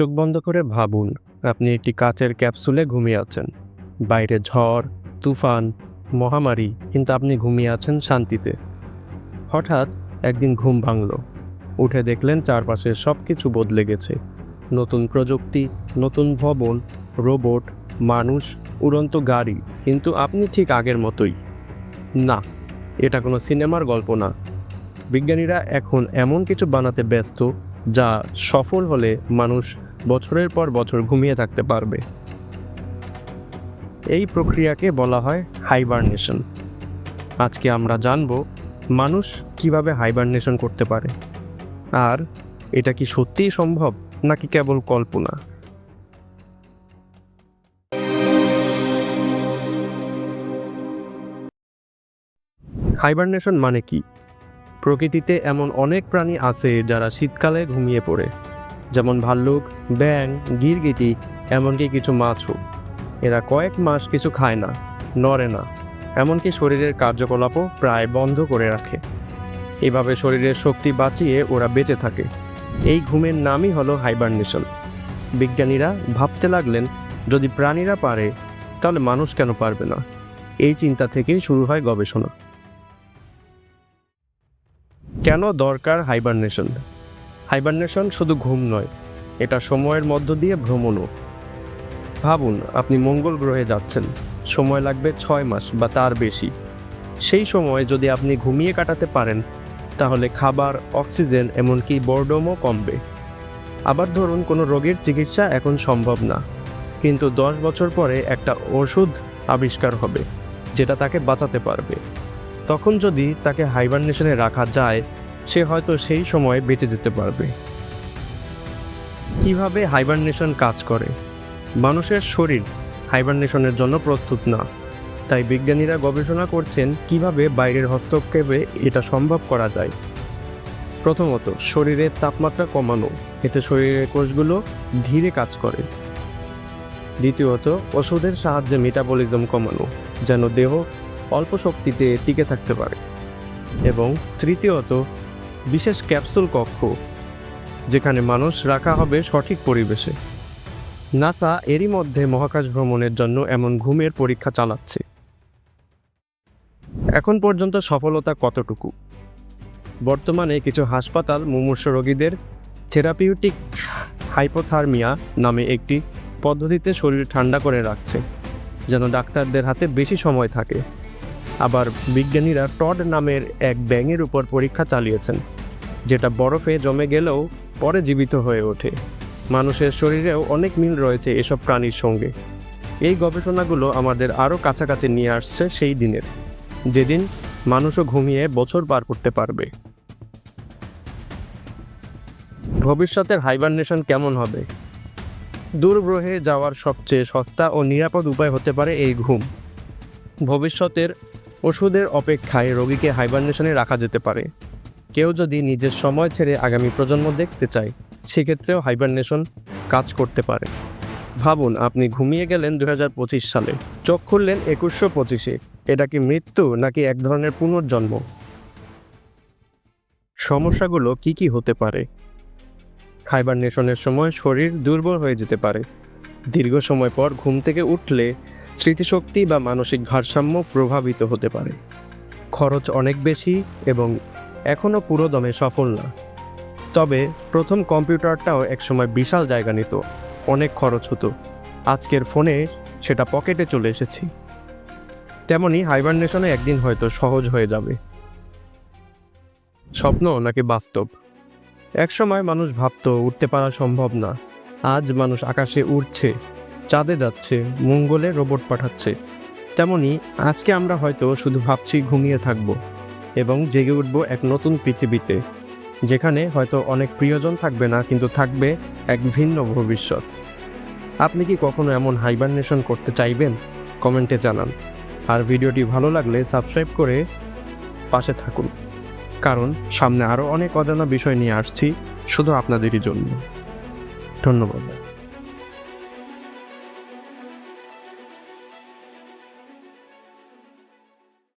চোখ বন্ধ করে ভাবুন, আপনি একটি কাচের ক্যাপসুলে ঘুমিয়ে আছেন। বাইরে ঝড়, তুফান, মহামারী, কিন্তু আপনি ঘুমিয়ে আছেন শান্তিতে। হঠাৎ একদিন ঘুম ভাঙল। উঠে দেখলেন চারপাশে সব কিছু বদলে গেছে। নতুন প্রযুক্তি, নতুন ভবন, রোবট, মানুষ, উড়ন্ত গাড়ি, কিন্তু আপনি ঠিক আগের মতোই। না, এটা কোনো সিনেমার গল্প না। বিজ্ঞানীরা এখন এমন কিছু বানাতে ব্যস্ত, যা সফল হলে মানুষ বছরের পর বছর ঘুমিয়ে থাকতে পারবে। এই প্রক্রিয়াকে বলা হয় হাইবারনেশন। আজকে আমরা জানব মানুষ কীভাবে হাইবারনেশন করতে পারে। আর এটা কি সত্যিই সম্ভব নাকি কেবল কল্পনা? হাইবারনেশন মানে কি? প্রকৃতিতে এমন অনেক প্রাণী আছে যারা শীতকালে ঘুমিয়ে পড়ে। যেমন ভাল্লুক ব্যাং গিরগিটি, এমনকি কিছু মাছও। এরা কয়েক মাস কিছু খায় না, নড়ে না। এমনকি শরীরের কার্যকলাপও প্রায় বন্ধ করে রাখে। এভাবে শরীরের শক্তি বাঁচিয়ে ওরা বেঁচে থাকে। এই ঘুমের নামই হলো হাইবারনেশন। বিজ্ঞানীরা ভাবতে লাগলেন, যদি প্রাণীরা পারে, তাহলে মানুষ কেন পারবে না? এই চিন্তা থেকেই শুরু হয় গবেষণা। কেন দরকার হাইবারনেশন? হাইবারনেশন শুধু ঘুম নয়, এটা সময়ের মধ্য দিয়ে ভ্রমণও। ভাবুন, আপনি মঙ্গল গ্রহে যাচ্ছেন, সময় লাগবে ছয় মাস বা তার বেশি। সেই সময় যদি আপনি ঘুমিয়ে কাটাতে পারেন, তাহলে খাবার, অক্সিজেন, এমনকি বোর্ডমও কমবে। আবার ধরুন, কোনো রোগের চিকিৎসা এখন সম্ভব না, কিন্তু দশ বছর পরে একটা ওষুধ আবিষ্কার হবে, যেটা তাকে বাঁচাতে পারবে। তখন যদি তাকে হাইবারনেশনে রাখা যায় সে হয়তো সেই সময়ে বেঁচে যেতে পারবে। কীভাবে হাইবারনেশন কাজ করে? মানুষের শরীর হাইবারনেশনের জন্য প্রস্তুত না। তাই বিজ্ঞানীরা গবেষণা করছেন কীভাবে বাইরের হস্তক্ষেপে এটা সম্ভব করা যায়। প্রথমত শরীরের তাপমাত্রা কমানো। এতে শরীরের কোষগুলো ধীরে কাজ করে। দ্বিতীয়ত, ওষুধের সাহায্যে মেটাবলিজম কমানো, যেন দেহ অল্প শক্তিতে টিকে থাকতে পারে। এবং তৃতীয়ত বিশেষ ক্যাপসুল কক্ষ, যেখানে মানুষ রাখা হবে সঠিক পরিবেশে। নাসা এরই মধ্যে মহাকাশ ভ্রমণের জন্য এমন ঘুমের পরীক্ষা চালাচ্ছে। এখন পর্যন্ত সফলতা কতটুকু? বর্তমানে কিছু হাসপাতাল মুমূর্ষ রোগীদের থেরাপিউটিক হাইপোথার্মিয়া নামে একটি পদ্ধতিতে শরীর ঠান্ডা করে রাখছে, যেন ডাক্তারদের হাতে বেশি সময় থাকে। বিজ্ঞানীরা টড নামের এক ব্যাঙের উপর পরীক্ষা চালিয়েছেন, যেটা বরফে জমে গেলেও পরে জীবিত হয়ে ওঠে। মানুষের শরীরেও অনেক মিল রয়েছে এসব প্রাণীর সঙ্গে। এই গবেষণাগুলো আমাদের আরও কাছাকাছি নিয়ে আসছে সেই দিনের, যেদিন মানুষও ঘুমিয়ে বছর পার করতে পারবে। ভবিষ্যতের হাইবারনেশন কেমন হবে? দূর যাওয়ার সবচেয়ে সস্তা ও নিরাপদ উপায় হতে পারে এই ঘুম। ভবিষ্যতের ওষুধের অপেক্ষায় রোগীকে হাইবারনেশনে রাখা যেতে পারে। কেউ যদি নিজের সময় ছেড়ে আগামী প্রজন্ম দেখতে চায়, সেক্ষেত্রেও হাইবারনেশন কাজ করতে পারে। ভাবুন, আপনি ঘুমিয়ে গেলেন দু হাজার পঁচিশ সালে। চোখ খুললেন একুশশো পঁচিশে। এটা কি মৃত্যু, নাকি এক ধরনের পুনর্জন্ম? সমস্যাগুলো কি কি হতে পারে? হাইবারনেশনের সময় শরীর দুর্বল হয়ে যেতে পারে। দীর্ঘ সময় পর ঘুম থেকে উঠলে স্মৃতিশক্তি বা মানসিক ভারসাম্য প্রভাবিত হতে পারে। খরচ অনেক বেশি এবং এখনও পুরো দমে সফল না। তবে প্রথম কম্পিউটারটাও একসময় বিশাল জায়গা নিত, অনেক খরচ হতো। আজকের ফোনে সেটা পকেটে চলে এসেছি। তেমনি হাইবারনেশনে একদিন হয়তো সহজ হয়ে যাবে। স্বপ্ন নাকি বাস্তব? একসময় মানুষ ভাবতো, উঠতে পারা সম্ভব না। আজ মানুষ আকাশে উড়ছে। চাঁদে যাচ্ছে, মঙ্গলে রোবট পাঠাচ্ছে। তেমনি আজকে আমরা হয়তো শুধু ভাবছি ঘুমিয়ে থাকব এবং জেগে উঠব এক নতুন পৃথিবীতে, যেখানে হয়তো অনেক প্রিয়জন থাকবে না, কিন্তু থাকবে এক ভিন্ন ভবিষ্যৎ। আপনি কি কখনো এমন হাইবারনেশন করতে চাইবেন? কমেন্টে জানান। আর ভিডিওটি ভালো লাগলে সাবস্ক্রাইব করে পাশে থাকুন। কারণ সামনে আরও অনেক অজানা বিষয় নিয়ে আসছি শুধু আপনাদেরই জন্য। ধন্যবাদ।